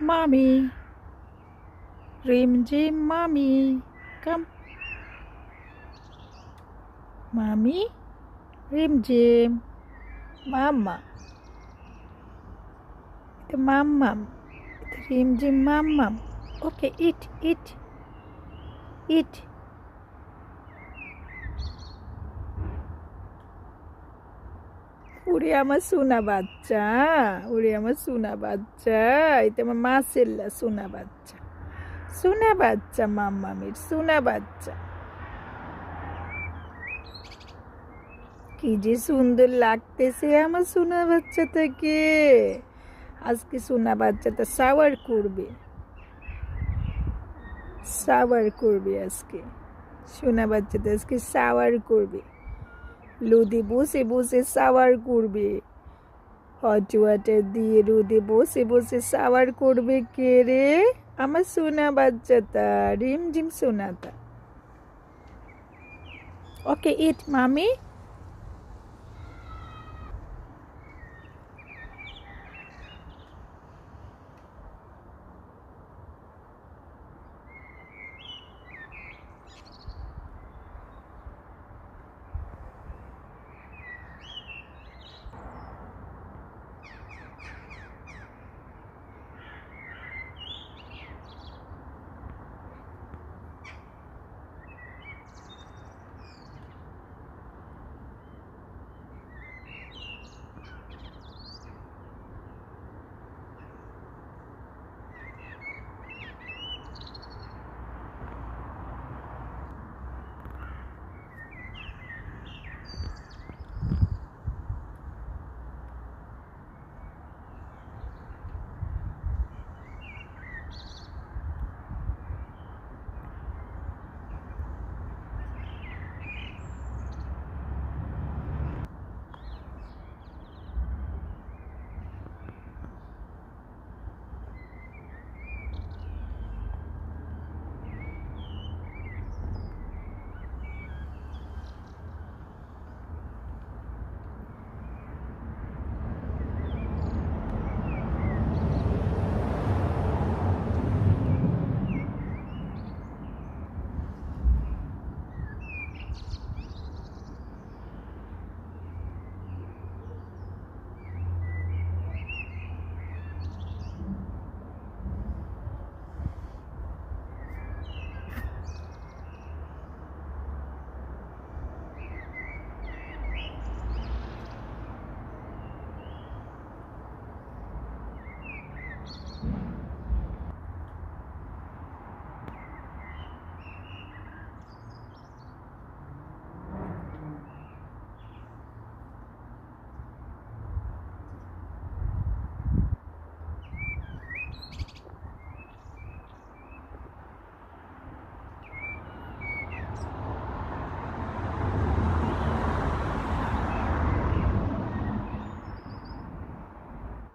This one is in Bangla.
mommy. Rim Jim mommy. Come. Mommy. Rim Jim. Mama. The mama. The Rim Jim mama. Okay, eat, eat. Eat. উড়ে আমার সোনা বাচ্চা, উড়ে আমার সোনা বাচ্চা এটা আমার মাসেল্লা সোনা বাচ্চা। সোনা বাচ্চা, মাম্মামির সোনা বাচ্চা। কি যে সুন্দর লাগতেছে আমার সোনা বাচ্চাটাকে আজকে সোনা বাচ্চাটা সাওয়ার করবে। সাওয়ার করবে আজকে। সোনা বাচ্চাটা আজকে সাওয়ার করবে। রোদে বসে বসে সাওয়ার করবে। হট ওয়াটার দিয়ে রোদে বসে বসে সাওয়ার করবে কে রে? আমার সোনা বাচ্চাটা রিম ঝিম সোনাটা। ওকে, ইট, মামি।